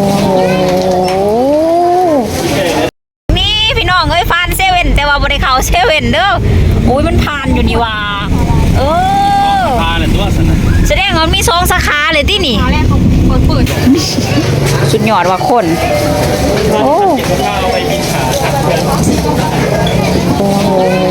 โอ้โหนี่พี่น้องเอ้ยฟานเซเว่นแต่ว่าบริเขาเซเว่นเด้ออุ้ยมันผ่านอยู่นี่ว่าเออพาเลยตัวสนะแสดงว่ามีสองสาขาเลยที่นี่แรกเขาเปิดเปิดสุดยอดว่าคนโอ้เก็บข้าวไปกินขาโอ้โห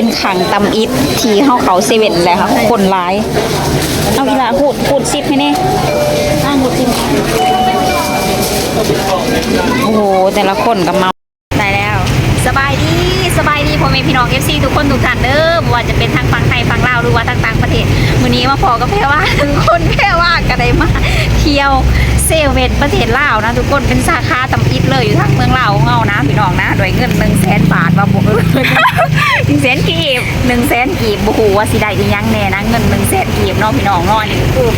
เป็นขังตำอิดที่เฮาเขาเซเว่นแหละค่ะ คนร้าย เอาอีหลาพูดพูดซิปให้แน่อ้างพูดซิปโอ้โห แต่ละคนกับเมาได้แล้ว สบายดีสบายดีพ่อแม่พี่น้อง FC ทุกคนทุกท่านเด้อว่าจะเป็นทางฝั่งไทยฝั่งลาวหรือว่าทางต่างประเทศมื้อนี้มาพอกับแพรว่าทุกคนแพรว่าก็ได้มาเที่ยวเซเว่นประเทศลาวนะทุกคนเป็นสาขาตำอิดเลยอยู่ทางเมืองลาวของเฮานะพี่น้องนะโดยเงิน100,000บาทว่าบ่เออ100,000กีบ100,000กีบบ่ฮู้ว่าสิได้อีหยังแน่นะเงิน100,000กีบเนาะพี่น้องเนาะอันนี้คือ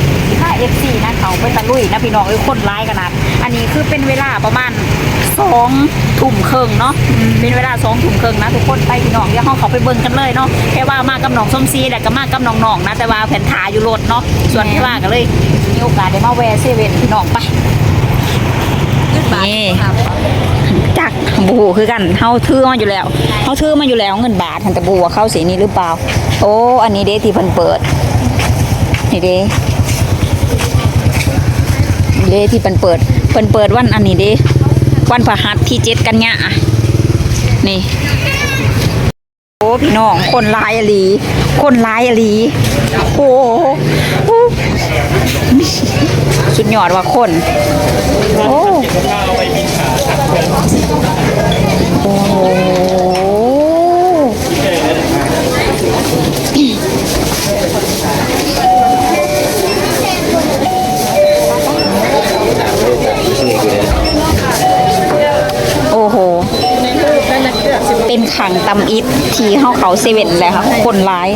ค่า FC นะเขาไปตะลุยนะพี่น้องเอ้ยคนร้ายขนาด อันนี้คือเป็นเวลาประมาณสองทุ่มครึ่งเนาะเป็นเวลาสองทุ่มครึ่งนะทุกคนไปพี่น้องเดี๋ยวห้องเขาไปเบิ่งกันเลยเนาะแค่ว่ามากับน้องส้มซีแต่ก็มากับน้องๆนะแต่ว่าแผ่นถาอยู่รถเนาะส่วนแค่ว่าก็เลยมีโอกาสได้มาแวะเซเว่นพี่น้องไปยืดบาทนี่ครับจักบูคือกันเฮาถือมาอยู่แล้วเฮาถือมาอยู่แล้วเงินบาททันแต่บูว่าเข้าสีนี้หรือเปล่า โอ้อันนี้เด้ที่เพิ่นเปิดนี่เด้ เด้ที่เพิ่นเปิดเพิ่นเปิดวันอันนี้เด้วันพฤหัสที่เจ็ดกันยานี่โอ้พี่น้องคนร้ายอลี คนร้ายอลีโอ้โหสุดยอดว่าคนโอ้โอ้ ขังตำอิดทีเฮาเขาเซเว่นแหละค่ะ คนร้าย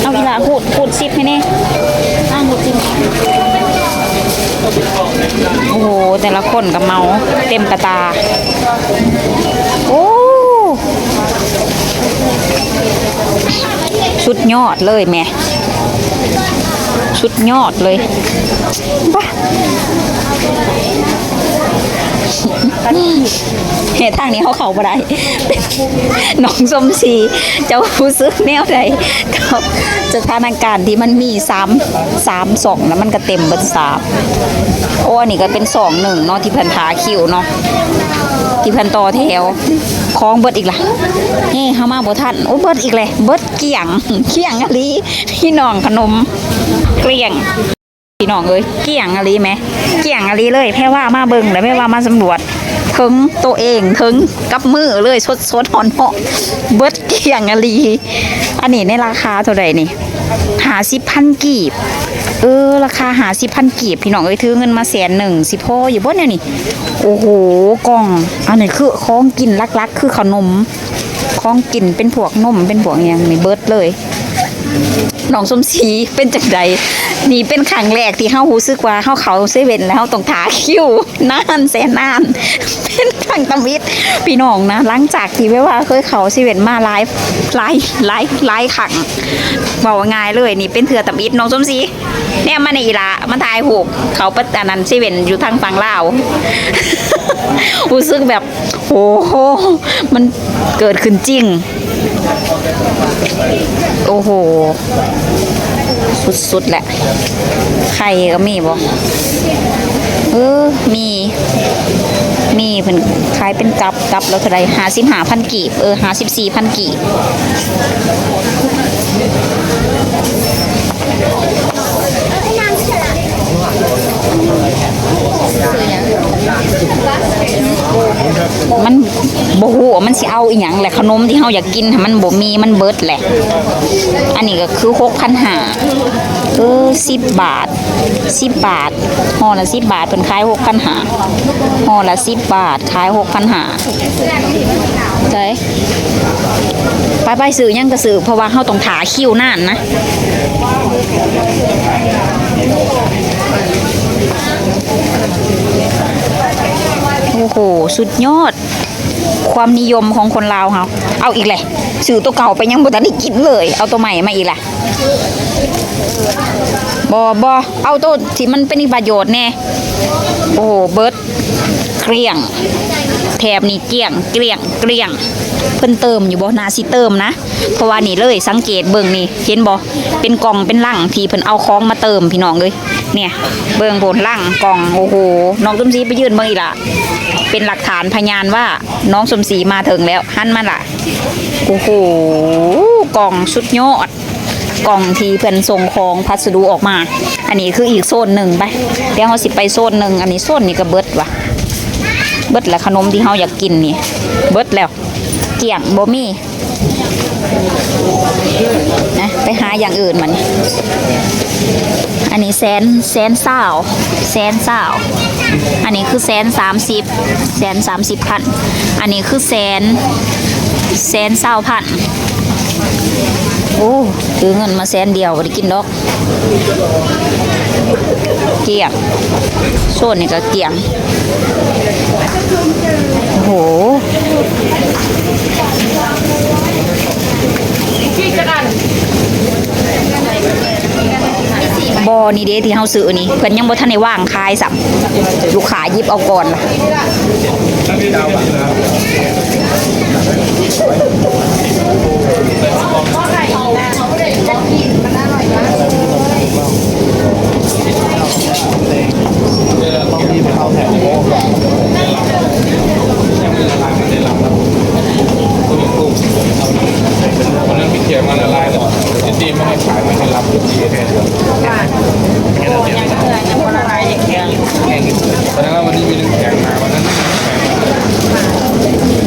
เอาอีลาพูดพูดซิปให้แน่อ้างพูดซิปโอ้โห แต่ละคนกับเมาเต็มกระตา โอ้ชุดยอดเลยแม่ชุดยอดเลยบ้า เหตุทางนี้เขาเข่าบ่ได้เป็นน้องสมศรีเจ้ารู้สึกแนวใดกับสถานการณ์ที่มันมีสามสามสองแล้วมันก็เต็มเบิดสามโอ้อันนี้ก็เป็นสองหนึ่งเนาะที่พิ่นทาคิวเนาะที่พันต่อแถวคลองเบิดอีกล่ะเฮ้เฮามาบ่ทันโอ้เบิดอีกเลยเบิดเกี่ยงเกี่ยงอะลีพี่น้องขนมเกลี้ยง พี่น้องเอ้ยเกี่ยงอะลีไหมเกี่ยงอะลีเลยแพ่ว่ามาเบิ่งแล้วแม่ว่ามาสำรวจถึงตัวเองถึงกับมือเลยสดสดหอนเหาะเบิดเกี่ยงอะลีอันนี้ในราคาเท่าไหร่นี่หาสิบพันกีบเออราคาหาสิบพันกีบพี่น้องเอ้ยถือเงินมาแสนหนึ่งสิพ่ออยู่บ่เนี่ยนี่โอ้โหกล่องอันนี้คือของกินลักๆ คือขนมของกินเป็นพวกนมเป็นพวกอย่างนี้เบิดเลย น้องสมศรีเป็นจังใดนี่เป็นครั้งแรกที่เฮารู้สึกว่าเฮาเขาเซเว่นแล้วเฮาต้องถาคิวนานแสนนาน เป็นครั้งตำวิดพี่น้องนะ หลังจากที่ไว้ว่าเคยเขาเซเว่นมาหลายหลายหลายหลายครั้งบอกง่ายเลยนี่เป็นเถื่อตำอิดน้องสมศรีเนี่ยมาในอีละมันทายหูกเขาปัจจานันเซเว่นอยู่ทางฝั่งลาวรู้สึกแบบโอ้โหมันเกิดขึ้นจริง โอ้โห สุดๆแหละ ไข่ก็มีบ่เออ มี มีเพิ่นขายเป็นกับกับแล้วเท่าไรหาสิบหาพันกีบ เออหาสิบสี่พันกีบ มันบ่ฮู้ว่ามันสิเอาอีหยังแหละขนมที่เฮาอยากกินมันบ่มีมันเบิดแหละ อันนี้ก็คือ6,500เออ10 บาท 10 บาทห่อละ10 บาทเพิ่นขาย6,500ห่อละ10 บาทขาย6,500ใช่ไปไปซื้อยังก็ซื้อเพราะว่าเฮาต้องถาคิวนานนะ โหสุดยอด ความนิยมของคนลาวเขาเอาอีกเลยสื่อตัวเก่าไปยังบ่ทันได้กินเลย เอาตัวใหม่มาอีกแหละบอบอเอาตัวที่มันเป็นประโยชน์แน่โอ้โหเบิร์ดเกลี้ยงแถบนี่เกลี้ยงเกลี้ยงเกลี้ยง เพิ่นเติมอยู่บ่นาสิเติมนะ เพราะว่านี่เลยสังเกตเบิ่งนี่เห็นบ่เป็นกล่องเป็นลังที่เพิ่นเอาของมาเติมพี่น้องเลยเนี่ยเบิ่งบนลังกล่องโอ้โหน้องสมศรีไปยืนเบิ่งอีกละเป็นหลักฐานพยานว่าน้องสมศรีมาถึงแล้วหันมาละโอ้โหกล่องสุดยอดกล่องที่เพิ่อนส่งของพัสดุออกมา อันนี้คืออีกโซนหนึ่งไป เดี๋ยวเราสิไปโซนหนึ่ง อันนี้โซนนี้ก็เบิดว่ะเบิดแล้วขนมที่เฮาอยากกินนี่ เบิดแล้ว เกี่ยงบ่มีนะไปหาอย่างอื่นมัน อันนี้แสนแสนเศร้าแสนเศร้าอันนี้คือแสนสามสิบแสนสามสิบพัน อันนี้คือแสนแสนเศร้าพันโอ้ถือเงินมาแสนเดียวได้กินดอก เกี่ยงโซนนี่ก็เกี่ยง โอ้โหบอนี่เด้ที่เฮาซื้อนี่เพิ่นยังบ่ทันได้ว่างขายสับลูกค้าหยิบเอาก่อนล่ะ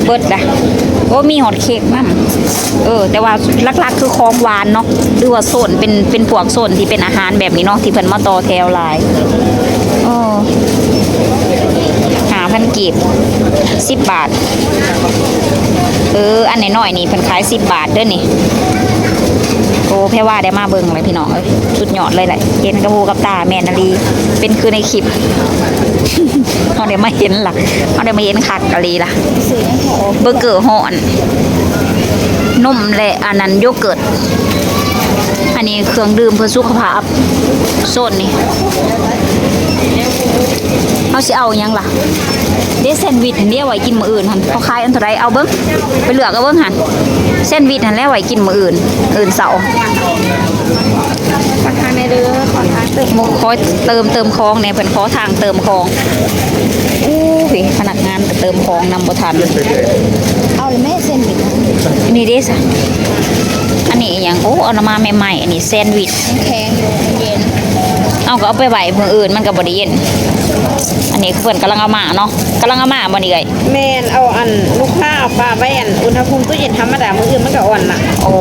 เบิดละโอ้มีฮอตเค้กนำเออ แต่ว่า หลักๆ คือของหวานเนาะหรือว่าโซนเป็นเป็นพวกโซนที่เป็นอาหารแบบนี้เนาะที่เพิ่นมาต่อแถวหลายอ๋อหาพันกีบสิบบาท เออ อันน้อยๆนี่เพิ่นขายสิบบาทเด้อนี่โอ้แพ่ว่าได้มาเบิ่งเลยพี่น้องเอ้ยสุดยอดเลยแหละเห็นกระบูกับตาแมนนาลีเป็นคือในคลิปเขาเดี๋ยวมาเห็นล่ะเขาเดี๋ยวมาเห็นคักกะลีล่ะเบอร์เกอร์ห่อน นมและอันนั้นโยเกิร์ตอันนี้เครื่องดื่มเพื่อสุขภาพโซนนี่เขาสิเอาหยังล่ะเดซแซนด์วิชหันเดียวไว้กินมื้ออื่นหันเขาขายอันเท่าไรเอาเบิ้งไปเลือกเอาเบิ้งหันแซนด์วิชหันแล้วไว้กินมื้ออื่น อื่นเสาร์ขอทานในเด้อขอทานเติมคอยเติมเติมคองเนี่ยเพิ่นขอทางเติมคองอู้หูพนักงานก็เติมคองนำบ่ทัน เอาเลยแม่เส้นบิดนี่เด้สะอันนี้อหย่างโอ้เอามาใหม่ๆ อันนี้แซนด์วิชแข็งเย็นเอาก็เอาไปไว้มื้ออื่นมันก็บ่ได้เย็น อันนี้เพิ่นกำลังเอามาเนาะกำลังเอามาบ่นี่เอ้ยแมนเอาอันลูกค้า เอาปลาไว้อันอุณหภูมิตู้เย็นธรรมดามื้ออื่นมันก็อ่อนน่ะโอ้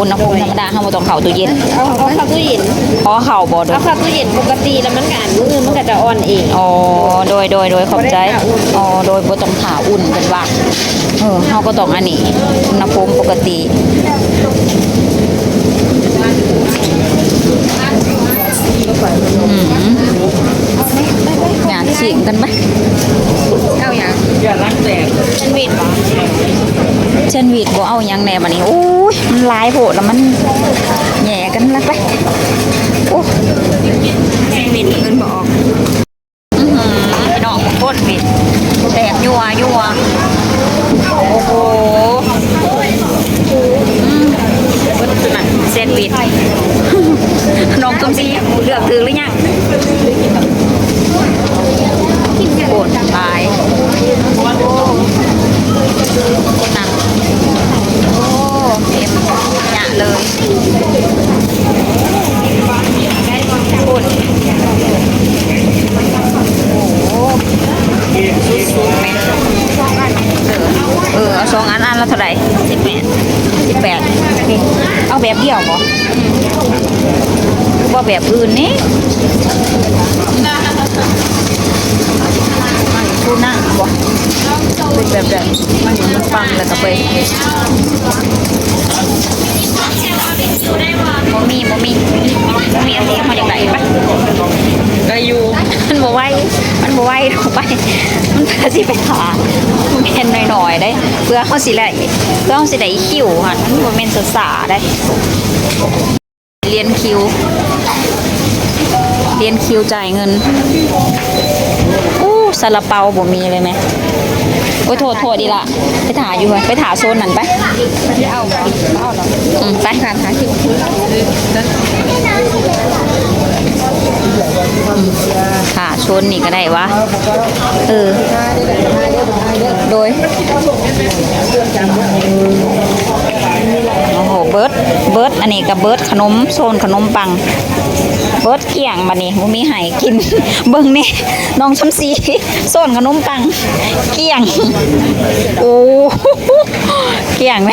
อุณหภูมิธรรมดาเฮาบ่ต้องเข้าตู้เย็นเอาเอาเข้าตู้เย็นขอเข้าบ่เด้เอาอเข้าตู้เย็นปกติแล้วมันก็อันมื้ออื่นมันก็จะอ่อนเองอ๋อโดยโดยโดยขอบใจอ๋อโดยบ่ต้องผ่าอุ่นเพิ่นว่าเออเฮาก็ต้องอันนี้อุณหภูมิปกติอืม อยากชิมกันไหมเอาอย่างอย่ารักแตกเส้นบิดเหรอเช่นวีดบ่เอาหยังแหน่บัดนี้โอ้ยมันหลายโพดแล้วมันแหย่กันแล้วไปโอ้เส้นบิดเงินบอก อื้อหือพี่น้องโคตรวีดแตกยัวยัวโอ้โหอืมเบิดนั่นเส้นวีดน้องตุ้มซีเลือกถือหรือยังโอดตายนั่น โอ้เอ็มหยะเลยพูดโอ้สุดๆแม่เออเอาสองอันอัน ละเท่าไหร่สิบแปดสิบแปดเอาแบบเดียวบ่ว่าแบบอื่นนี่ ทูน่าบ่เป็นแบบแบบมันมันปังแล้วก็ไปบ่มีบ่มีบ่มีอันนี้เขาอย่างไรปะได้อยู่บ่ไหวมันบ่ไหวถูกไปมันเพื่อสิไปหามันเป็นหน่อยๆได้ เพื่อเขาสิได้เพื่อเขาสิได้คิวค่ะมันบ่แม่นสาได้ เรียนคิว เรียนคิวจ่ายเงิน ซาลาเปาบ่มีเลยไหมโอ้ยโทษโทษดีละไปถ่ายอยู่เลยไปถ่ายโซนนั้นไปไม่เอาไม่เอาหรอกอืมไปการหาคิวค่ะชนนี่ก็ได้วะ เออ โดย โอ้โหเบิร์ดเบิร์ดอันนี้กับเบิร์ดขนมโซนขนมปัง เบิร์ดเกี่ยงบัดนี้บ่มีไห้กิน เบิ่งนี่น้องชำซีโซนขนมปัง เกี่ยงโอ้เกี่ยงไหม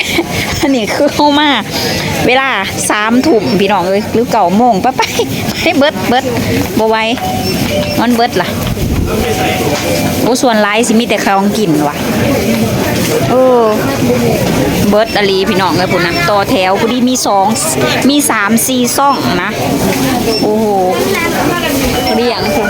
อันนี้คือเข้ามาเวลาสามถุ่มพี่น้องเอ้ยหรือเก่าโมงไปไปไปเบิร์ดเบิร์ดบ่ไหวมันเบิร์ดล่ะโอ้ส่วนไลายสิมีแต่ของกินว่ะ โอ้เบิร์ดอลีพี่น้องเลยพุ่นนะต่อแถวพุ่นดีมีสองมีสามสี่ซ่องนะ โอ้โหเรียงคุณ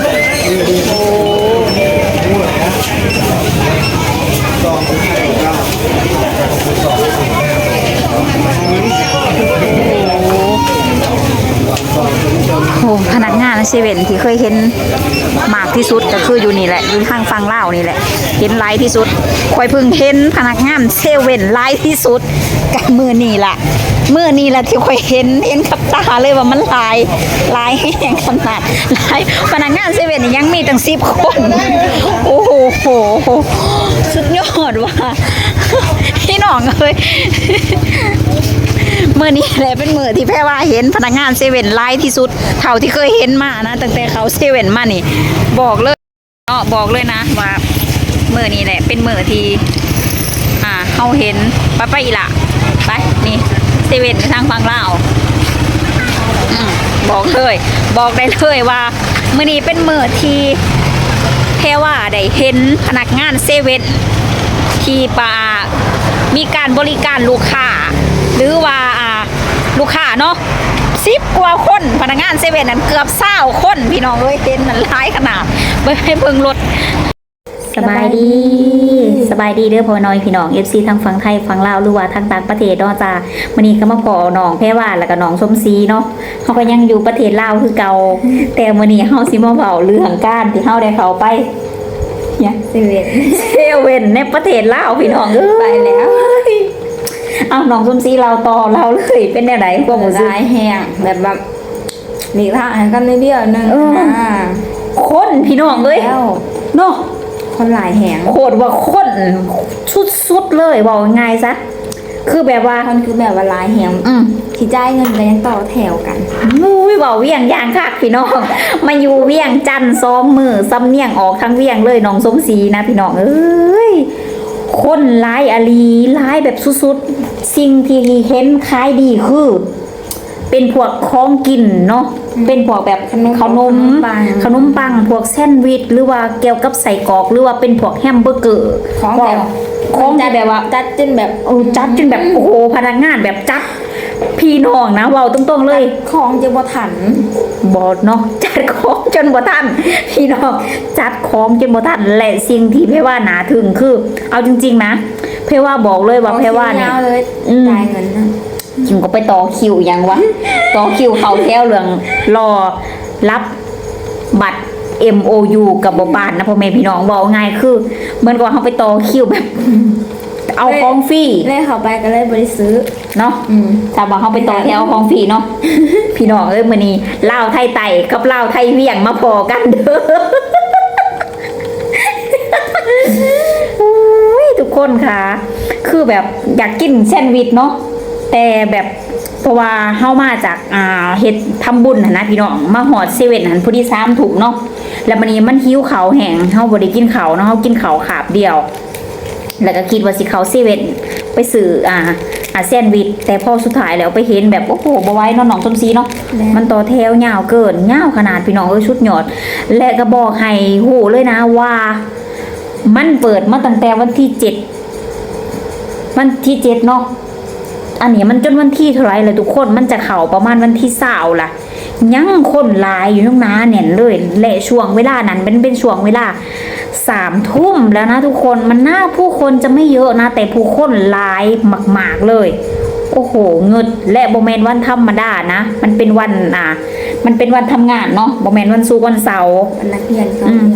โอ้โหพนักงาน เซเว่นที่เคยเห็นมากที่สุดก็คืออยู่นี่แหละอยู่ข้างฟังเล่านี่แหละ เห็นไลายที่สุดคอยพิ่งเห็นพนักงานเซเว่นไลายที่สุดกับมือนี่แหละมือนี่แหละที่คอยเห็นเห็นกับตาเลยว่ามันลายลายแห้งขนาดลายพนักงานเซเว่นยังมีตั้งสิบคนโอ้โหโหสุดยอดว่ะพี่น้องเอ้ย มื่อนี้แหละเป็นมือที่แพรว่าเห็นพนักงานเซเว่นไลฟ์ที่สุดเท่าที่เคยเห็นมานะตั้งแต่เขาเซเว่นมานี่ บอกเลยเนาะบอกเลยนะว่ามือนี้แหละ เป็นมือที่อ่าเขาเห็นไปไปอีละไปนี่เซเว่นทางฟังเล่าบอกเลย บอกได้เลยว่ามือนี้เป็นมือที่แพรว่าได้เห็นพนักงานเซเว่นที่ปามีการบริการลูกค้า หรือว่าอ่าลูกค้าเนาะสิบกว่าคนพนักงานเซเว่นนั้นเกือบเศร้าคนพี่น้องเอ้ยเห็นมันร้ายขนาดเบิ่งให้เบิ่งรถสบายดีสบายดีเด้อพ่อน้อยพี่น้อง FC ทางฝั่งไทยฝั่งลาวหรือว่าทางต่างประเทศเนาะจ้ามื้อนี้ก็มาพอน้องแพรว่าแล้วก็น้องสมศรีเนาะเฮาก็ยังอยู่ประเทศลาวคือเก่าแต่มื้อนี้เฮาสิมาเว้าเรื่องการที่เฮาได้เข้าไปเนี่ยเซเว่นเซเว่นในประเทศลาวพี่น้องเอ้ยไปแล้ว เอาน้องซุมซีเราต่อเราเลยเป็นแนวไหนความรู้สึกร้ายแห้งแบบแบบหลีกทางให้กันนิดเดียวนึงเอออ่าคนพี่น้องเลยแล้วเนาะคนหลายแห้งโคตรว่าคนสุดๆเลยบอกง่ายซะคือแบบว่าคนคือแบบว่าหลายแห้งอืมที่จ่ายเงินก็ยังต่อแถวกันมุ้ยเบาเวียงอย่างคักพี่น้อง มาอยู่เวียงจันทร์ซ้อมมือซ้ำเนียงออกทั้งเวียงเลยน้องสมศรีนะพี่น้องเอ้ยคนร้ายอาลีร้ายแบบสุดๆ สิ่งที่เห็นคล้ายดีคือ เป็นพวกของกินเนาะเป็นพวกแบบขนมขนมปังขนมปังพวกแซนด์วิชหรือว่าเกี่ยวกับใส่กรอก หรือว่าเป็นพวกแฮมเบอร์เกอร์ของแบบของที่แบบว่าจัดจนแบบเออจัดจนแบบโอ้โหพนักงานแบบจัดพี่น้องนะเว้าตรงๆเลยของจะบ่ทันบอดเนาะจัดของจนบ่ทันพี่น้องจัดของจนบ่ทันและสิ่งที่เพว่าหนาถึงคือ เอาจริง ๆ นะ เพว่าบอกเลยว่าเพว่าเนี่ยยาวเลยอืมจ่ายเงินนะจิงก็ไปต่อคิวยังวะ ต่อคิวเขาแถวเรื่องรอรับบัตร MOU กับบบ้านนะพ่อแม่พี่น้องบอกง่ายคือเหมือนกับเขาไปต่อคิวแบบ เอาของฟรีเลยเข้าไปก็เลยบริซื้อเนาะอืมถ้าบอกเขาไปต่อแถวของฟรีเนาะพี่น้องเอ้ยมื้อนี้ลาวไทยไต่กับลาวไทยเวียงมาพอกันเด้อ คนค่ะ คือแบบอยากกินแซนด์วิชเนาะแต่แบบเพราะว่าเฮามาจากอ่าเฮ็ดทำบุญน่ะนะพี่น้องมาหอดเซเว่นหันพอดีสามถุงเนาะแล้วมันนี้มันหิวเขาวแห้งเฮาบ่ได้กินเขาวเนาะเฮากินเขาวขาบเดียว แล้วก็คิดว่าสิเขาเซเว่นไปซื้ออ่าอ่าแซนด์วิชแต่พอสุดท้ายแล้วไปเห็นแบบโอ้โหบ่ไหว้เนาะน้องสมศรีเนาะแม่มันต่อแถวยาวเกินยาวขนาดพี่น้องเอ้ยชุดหยอด และก็บอกให้หูเลยนะว่า มันเปิดมาตั้งแต่วันที่เจ็ดวันที่เจ็ดเนาะอันนี้มันจนวันที่เท่าไรเลยทุกคนมันจะเข่าประมาณวันที่เสาล่ะ ยังคนลายอยู่ตรงนั้นเนี่ยเลยและช่วงเวลานั้นเป็นเป็นช่วงเวลาสามทุ่มแล้วนะทุกคนมันหน่าผู้คนจะไม่เยอะนะ แต่ผู้คนลายมาก ๆเลย โอ้โหเงิดและโบแมนวันธรรมดานะ มันเป็นวันอ่ามันเป็นวันทำงานเนาะโบแมนวันศุกร์วันเสาร์เป็นนักเรียนเขาอืม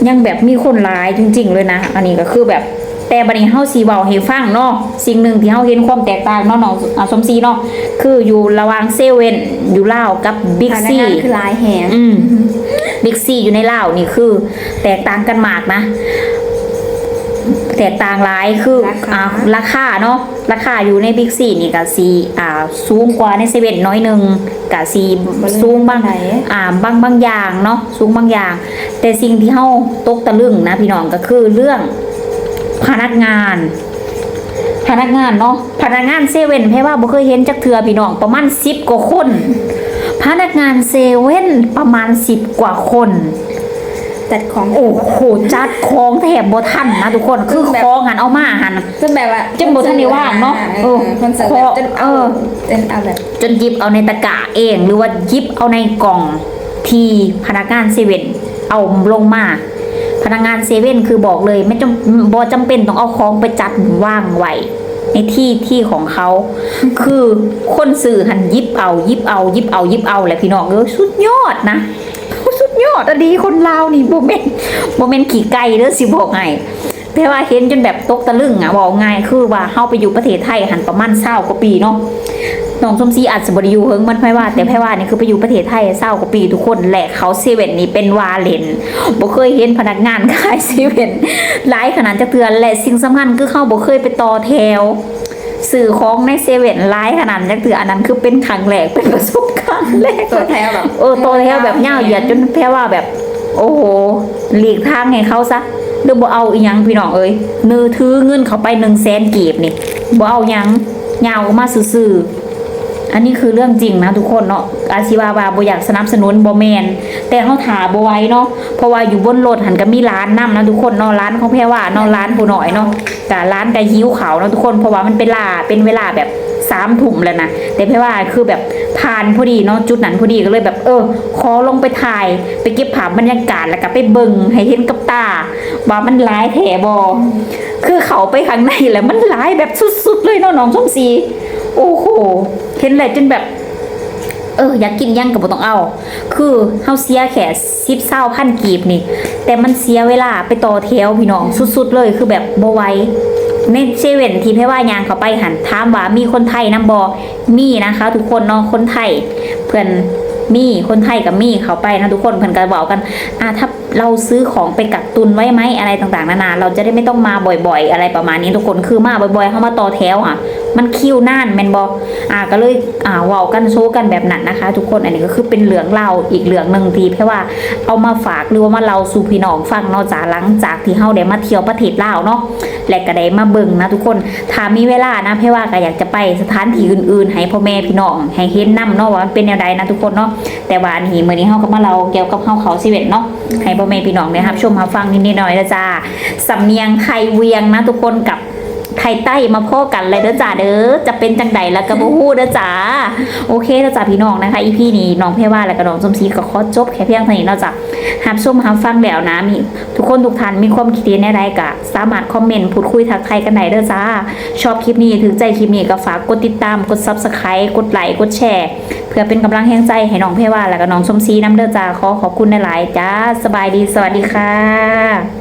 ยนยังแบบมีคนร้ายจริง ๆ เลยนะ อันนี้ก็คือแบบแต่บัดนี้เฮาสีเว้าให้ฟังเนาะสิ่งหนึ่งที่เฮาเห็นความแตกต่างเนาะน้องอ่าสมศรีเนาะคืออยู่ระหว่างเซเว่นอยู่ลาวกับบิ๊กพนักซีงานคือลายแหงอืมบิ๊กซีอยู่ในลาวนี่คือ แตกต่างกันมากนะ แตกต่างหลายคือราคาอ่าราคาเนาะราคาอยู่ในบิ๊กซีนี่ก็สีอ่าสูงกว่าในเซเว่นน้อยหนึ่งก็สีสูงบางไหนอ่าบางบางอย่างเนาะสูงบางอย่าง แต่สิ่งที่เฮาตกตะลึงนะพี่น้องก็คือเรื่องพนักงานพนักงานเนาะพนักงานเซเว่นแพ่ว่าบ่เคยเห็นจักเทือพี่น้องประมาณสิบกว่าคน พนักงานเซเว่นประมาณสิบกว่าคน จัดของโอ้โหจัดของแถบบ่ทันนะทุกคนคือของหันเอามาหันจนแบบว่าจนบ่ทันได้ว่างเนาะเออคนเสิร์ฟแบบจนเอาเออจนเอาแบบจนหยิบเอาในตะกร้าเองหรือว่าหยิบเอาในกล่องที่พนักงานเซเว่นเอาลงมาพนักงานเซเว่นคือบอกเลย ไม่จำบอจำเป็นต้องเอาของไปจัดว่างไว้ในที่ที่ของเขา คือคนสื่อหันหยิบเอาหยิบเอาหยิบเอาหยิบเอาแหละพี่น้องเออสุดยอดนะสุด ยอดอดีคนลาวนี่โมเมนโมเมนขี่ไก่เด้อสิบอกไงแต่ว่าเห็นจนแบบตกตะลึงอะบอกง่ายคือว่าเฮาไปอยู่ประเทศไทยหันประมาณเศร้ากว่าปีเนาะน้องสมศรีอาจจะบริยูเฮิงมันไม่ว่า แต่แพ่ว่านี่คือไปอยู่ประเทศไทยเศร้ากว่าปีทุกคนแหละเขาเซเว่นนี่เป็นวาเลนบ่เคยเห็นพนักงานขายเซเว่นหลายขนาดจะเตือนและสิ่งสำคัญคือเข้าบ่เคยไปต่อแถว สื่อของในเซเว่นไลายขนาดจักเตืออันนั้นคือเป็นครั้งแรกเป็นประสบการณ์แรกตัวแถวแบบเออตัวแถวแบบเง่าเหยียดจนแพ้ว่าแบบ โอ้โหหลีกทางให้เขาซะหรือบ่เอาอีหยังพี่น้องเอ้ยเนื้อถือเงินเขาไปหนึ่งแสนกีบนี่บ่เอาหยังเงาออกมาซื่อๆอันนี้คือเรื่องจริงนะทุกคนเนาะอาชีวาบาบ่อยากสนับสนุนบ่แมน แต่เขาถาบ่ไหว้เนาะเพราะว่าอยู่บนรถหันก็มีร้านนํนะทุกคนเนาะร้านของแพ้ว่าเนาะร้านผู้น้อยเนาะ กะร้านกะหิวเขาเนาะทุกคนเพราะว่ามันเป็นลาเป็นเวลาแบบสามถุ่มแล้วนะแต่แพ้ว่าคือแบบผ่านพอดีเนาะจุดนั้นพอดีก็เลยแบบ เออขอลงไปถ่าย ไปเก็บภาพบรรยากาศแล้วก็ไปเบิ่งให้เห็นกับตา ว่ามันร้ายแถบอคือเขาไปข้างในแล้วมันร้ายแบบสุดๆเลยเนาะน้องส้มสีโอ้โหเห็นเลยจนแบบ เอออยากกินหยังกับบ่ต้องเอา คือเฮาเสียแค่สิบเศร้าพันกีบนี่ แต่มันเสียเวลาไปต่อแถวพี่น้องสุดๆเลยคือแบบบ่ไหวในเซเว่นที่แพ่ว่ายางเขาไปหันถามว่ามีคนไทยนำบอมีนะคะ ทุกคนเนาะคนไทยเพื่อน มีคนไทยกับมีเขาไปนะทุกคนเพื่นก็บอกกันอ่าถ้าเราซื้อของไปกักตุนไว้ไหมอะไรต่างๆนานาเราจะได้ไม่ต้องมาบ่อยๆ อะไรประมาณนี้ทุกคนคือมาบ่อยๆเข้ามาต่อแถวอะ มันคิวน่านแมนบออ่าก็เลยอ่าเว้ากันโชว์กันแบบนั้นนะคะ ทุกคนอันนี้ก็คือเป็นเหลืองเล่าอีกเหลืองหนึ่งทีเพราะว่าเอามาฝากหรือว่ามาเล่าสู่พี่น้องฟังเนาะจากหลังจากที่เฮาได้มาเที่ยวประเทศลาวเนาะและก็ได้มาเบิ่งนะทุกคนถ้ามีเวลานะเพราะว่าก็อยากจะไปสถานที่อื่นๆ ให้พ่อแม่พี่น้องให้เห็นนํเนาะว่ามันเป็นแนวใดนะทุกคนเนาะแต่ว่าอันนี้มื้อนี้เฮาก็มาเราเกี่ยวกับเฮาเขาชีวิตเนาะให้พ่อแม่พี่น้องได้รับชมรับฟังนิดๆหน่อยๆนะจ้าสำเนียงไทยเวียงนะทุกคนกับ ไทยใต้มาพ่อกันเลยเด้อจ้าเด้อจะเป็นจังใดแล้วก็บ่ฮู้เด้อจ้าโอเคเด้อจ้าพี่น้องนะคะอีพี่นี้น้องเพรว่าและก็น้องสมศรีก็ขอจบแค่เพียงเท่านี้เนาะจ้ะรับชมรับฟังแล้วนะมีทุกคนทุกท่านมีความคิดเห็นใดๆก็สามารถคอมเมนต์พูดคุยทักทายกันได้เด้อจ้าชอบคลิปนี้ถึงใจคลิปนี้ก็ฝากกดติดตามกด Subscribe กดไลค์กดแชร์ เพื่อเป็นกำลังแห่งใจให้น้องเพรว่าและก็น้องสมศรีน้ำเด้อจ้าขอขอบคุณหลายๆจ้าสบายดีสวัสดีค่ะ